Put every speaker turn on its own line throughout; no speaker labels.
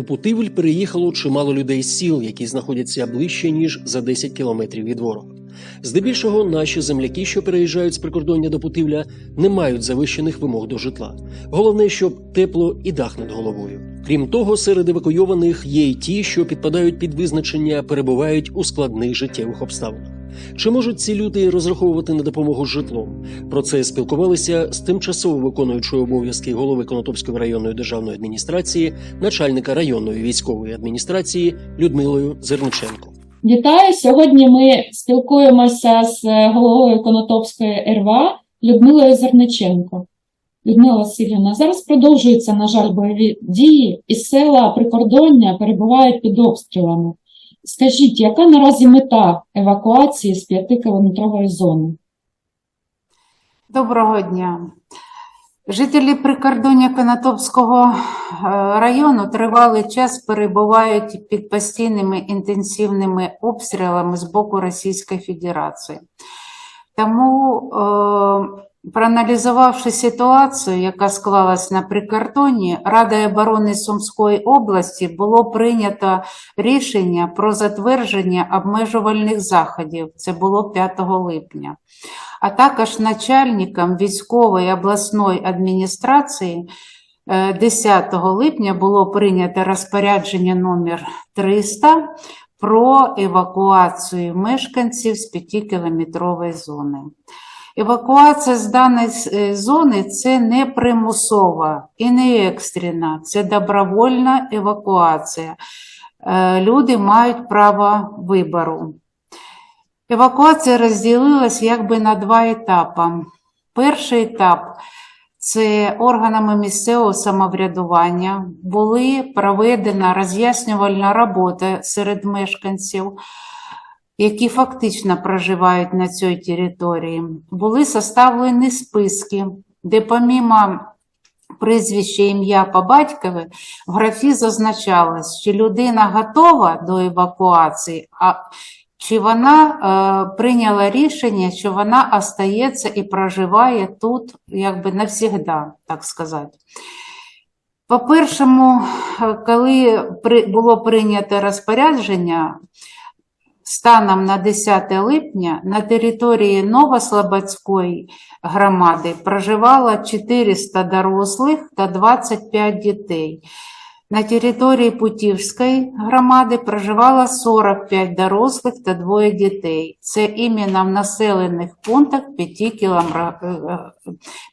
У Путивль переїхало чимало людей з сіл, які знаходяться ближче ніж за 10 кілометрів від ворога. Здебільшого наші земляки, що переїжджають з прикордоння до Путивля, не мають завищених вимог до житла. Головне, щоб тепло і дах над головою. Крім того, серед евакуйованих є й ті, що підпадають під визначення, перебувають у складних життєвих обставинах. Чи можуть ці люди розраховувати на допомогу з житлом? Про це спілкувалися з тимчасово виконуючою обов'язки голови Конотопської районної державної адміністрації, начальника районної військової адміністрації Людмилою Зерниченко.
Вітаю! Сьогодні ми спілкуємося з головою Конотопської РВА Людмилою Зерниченко. Людмила Васильівна, зараз продовжуються, на жаль, бойові дії, і села прикордоння перебувають під обстрілами. Скажіть, яка наразі мета евакуації з 5-кілометрової зони?
Доброго дня. Жителі прикордоння Конотопського е, району тривалий час перебувають під постійними інтенсивними обстрілами з боку Російської Федерації. Тому, е, проаналізувавши ситуацію, яка склалась на прикордонні, Радою оборони Сумської області було прийнято рішення про затвердження обмежувальних заходів. Це було 5 липня а також начальником військової обласної адміністрації е, 10 липня було прийнято розпорядження номер 300 про евакуацію мешканців з 5-кілометрової зони. Евакуація з даної е, зони це не примусова і не екстрена, це добровольна евакуація. Е, Люди мають право вибору. Евакуація розділилась якби на два етапи. Перший етап це органами місцевого самоврядування були проведена роз'яснювальна робота серед мешканців, які фактично проживають на цій території. Були составлені списки, де помімо прізвища ім'я по батькові в графі зазначалось, чи людина готова до евакуації, а чи вона е, прийняла рішення, що вона остається і проживає тут якби навсігда, так сказати. По-першому, е, коли було прийнято розпорядження, станом на 10 липня на території Новослободської громади проживало 400 дорослих та 25 дітей. На території Путівської громади проживало 45 дорослих та двоє дітей. Це іменно в населених пунктах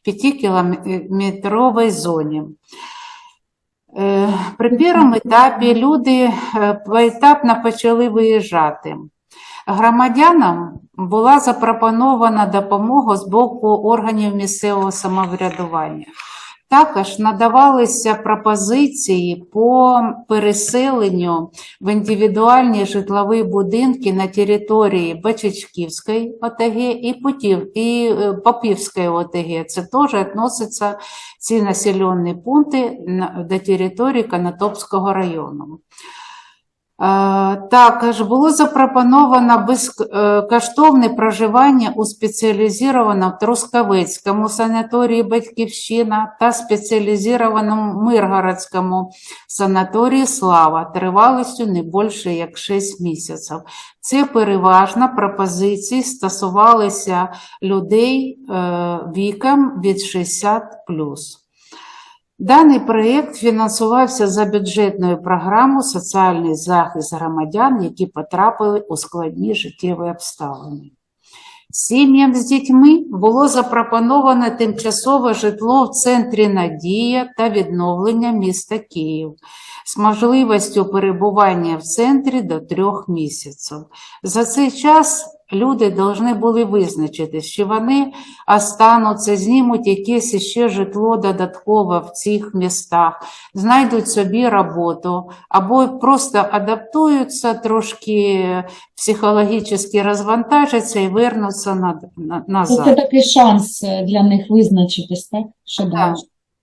5-кілометровій зоні. Е, При першому етапі люди е, поетапно почали виїжджати. Громадянам була запропонована допомога з боку органів місцевого самоврядування. Також надавалися пропозиції по переселенню в індивідуальні житлові будинки на території Бачачківської ОТГ і Путів, і е, Попівської ОТГ. Це теж відносяться ці населені пункти до території Канатопського району. Е, Також було запропоновано безкоштовне проживання у спеціалізованому Трускавецькому санаторії Батьківщина та спеціалізованому Миргородському санаторії Слава тривалістю не більше як 6 місяців. Це переважно пропозиції стосувалися людей е, віком від 60 Даний проєкт фінансувався за бюджетною програмою «Соціальний захист громадян, які потрапили у складні життєві обставини. Сім'ям з дітьми було запропоновано тимчасове житло в центрі Надія та відновлення міста Київ з можливістю перебування в центрі до трьох місяців. За цей час люди повинні були визначити, що вони остануться, знімуть якесь ще житло додатково в цих містах, знайдуть собі роботу, або просто адаптуються, трошки психологічно розвантажаться і вернуться на, на,
Це такий шанс для них визначитись, так? Що далі?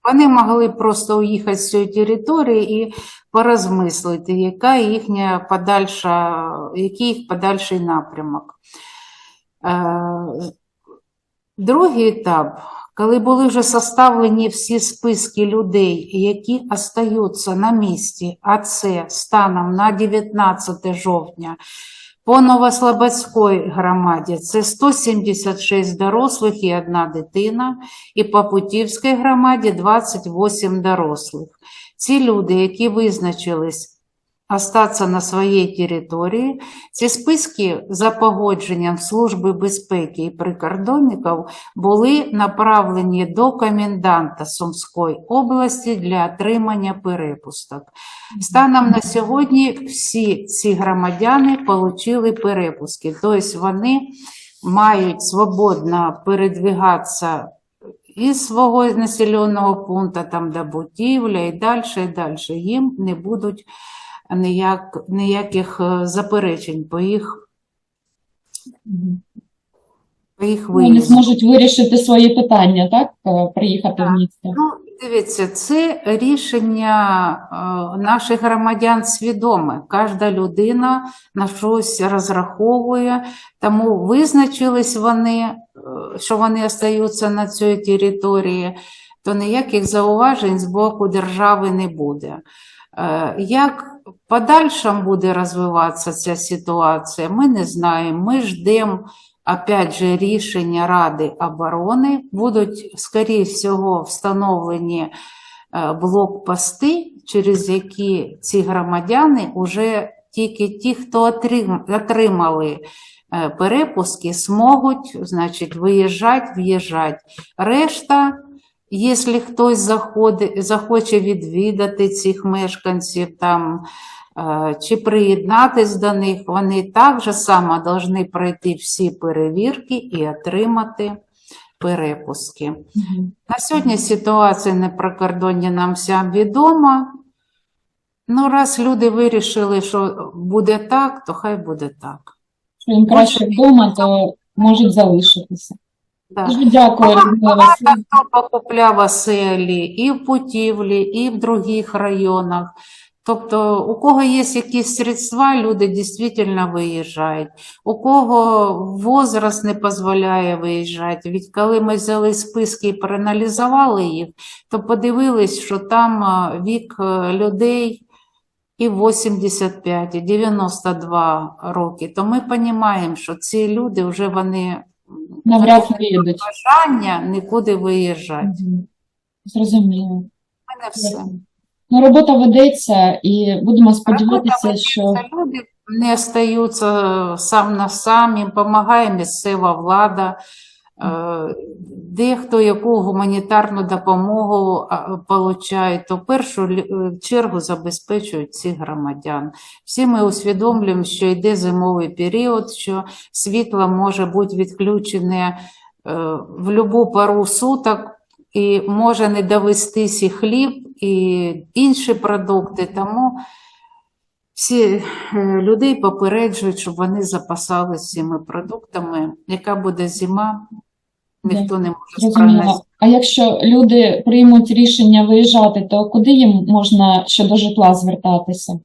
Вони могли просто уїхати з цієї території і порозмислити, яка їхня подальша, який їх подальший напрямок. Е, Другий етап, Коли були вже составлені всі списки людей, які остаються на місці, а це станом на 19 жовтня, по Новослободській громаді це 176 дорослих і одна дитина, і по Путівській громаді 28 дорослих. Ці люди, які визначились остатися на своїй території, ці списки за погодженням Служби безпеки і прикордонників були направлені до коменданта Сумської області для отримання перепусток. Станом на сьогодні всі ці громадяни отримали перепуски, тобто вони мають свободно передвигатися із свого населеного пункту там до будівля і далі, і далі. Їм не будуть ніяк, ніяких е, заперечень по їх, по їх
Вони зможуть вирішити свої питання, так? Е, Приїхати в
Так.
місто.
Ну, дивіться, це рішення е, наших громадян свідоме. Кожна людина на щось розраховує, тому визначились вони, що вони остаються на цій території, то ніяких зауважень з боку держави не буде. Е, Як в буде розвиватися ця ситуація, ми не знаємо. Ми ждемо опять же, рішення Ради оборони будуть, скоріше всього, встановлені е, блокпости, через які ці громадяни вже тільки ті, хто отримали е, перепуски, зможуть, значить, виїжджати, в'їжджати. Решта, якщо хтось заходить, захоче відвідати цих мешканців там, е, чи приєднатись до них, вони так же само повинні пройти всі перевірки і отримати перепуски.
Мгм.
На сьогодні ситуація на прикордонні нам всім відома. Ну, раз люди вирішили, що буде так, то хай буде так.
Що їм краще вдома, то можуть залишитися.
Да.
Дуже дякую,
Багато- хто покупляв оселі і в Путівлі, і в других районах. Тобто, у кого є якісь средства, люди дійсно виїжджають. У кого возраст не дозволяє виїжджати. Від коли ми взяли списки і проаналізували їх, то подивились, що там вік е, людей і 85, і 92 роки. То ми розуміємо, що ці люди вже вони
Навряд виїдуть.
бажання нікуди виїжджати.
Мгм. Зрозуміло.
У мене все.
Ну, робота ведеться і будемо сподіватися, що
ведеться, люди не остаються сам на сам, їм допомагає місцева влада. Е, Дехто яку гуманітарну допомогу получає, то в першу е, чергу забезпечують цих громадян. Всі ми усвідомлюємо, що йде зимовий період, що світло може бути відключене е, в будь-яку пару суток, і може не довестись і хліб, і інші продукти. Тому всі людей попереджують, щоб вони запасалися цими продуктами. Яка буде зима, ніхто не може спрогнозувати.
А якщо люди приймуть рішення виїжджати, то куди їм можна щодо житла звертатися?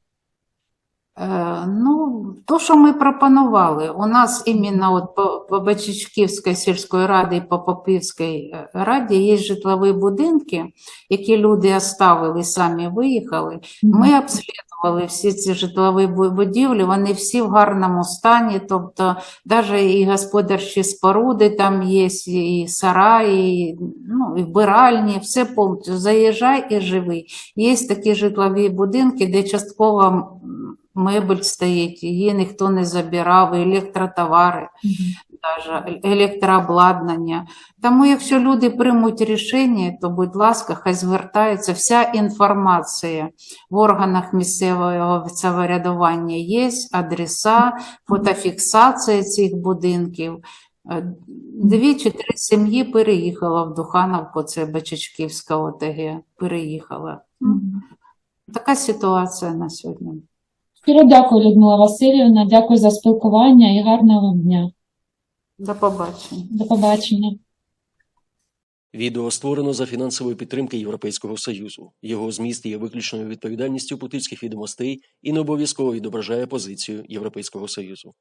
Е, Ну, то, що ми пропонували, у нас іменно от по, по Бачичківській сільської раді і по Попівській е, раді є житлові будинки, які люди оставили, самі виїхали. Ми обслідували всі ці житлові будівлі, вони всі в гарному стані, тобто навіть і господарчі споруди там є, і сараї, ну, і вбиральні, все повністю. Заїжджай і живи. Є такі житлові будинки, де частково мебель стоїть, її ніхто не забирав, і електротовари
Мгм.
даже електрообладнання. Тому, якщо люди приймуть рішення, то, будь ласка, хай звертаються. Вся інформація в органах місцевого самоврядування є, адреса, фотофіксація цих будинків. Е, Дві чи три сім'ї переїхала в Духановку, це Бачачківська ОТГ, переїхала. Така ситуація на сьогодні.
Щиро дякую, Людмила Васильівна. Дякую за спілкування і гарного вам дня.
До побачення.
До побачення.
Відео створено за фінансової підтримки Європейського Союзу. Його зміст є виключною відповідальністю путильських відомостей і не обов'язково відображає позицію Європейського Союзу.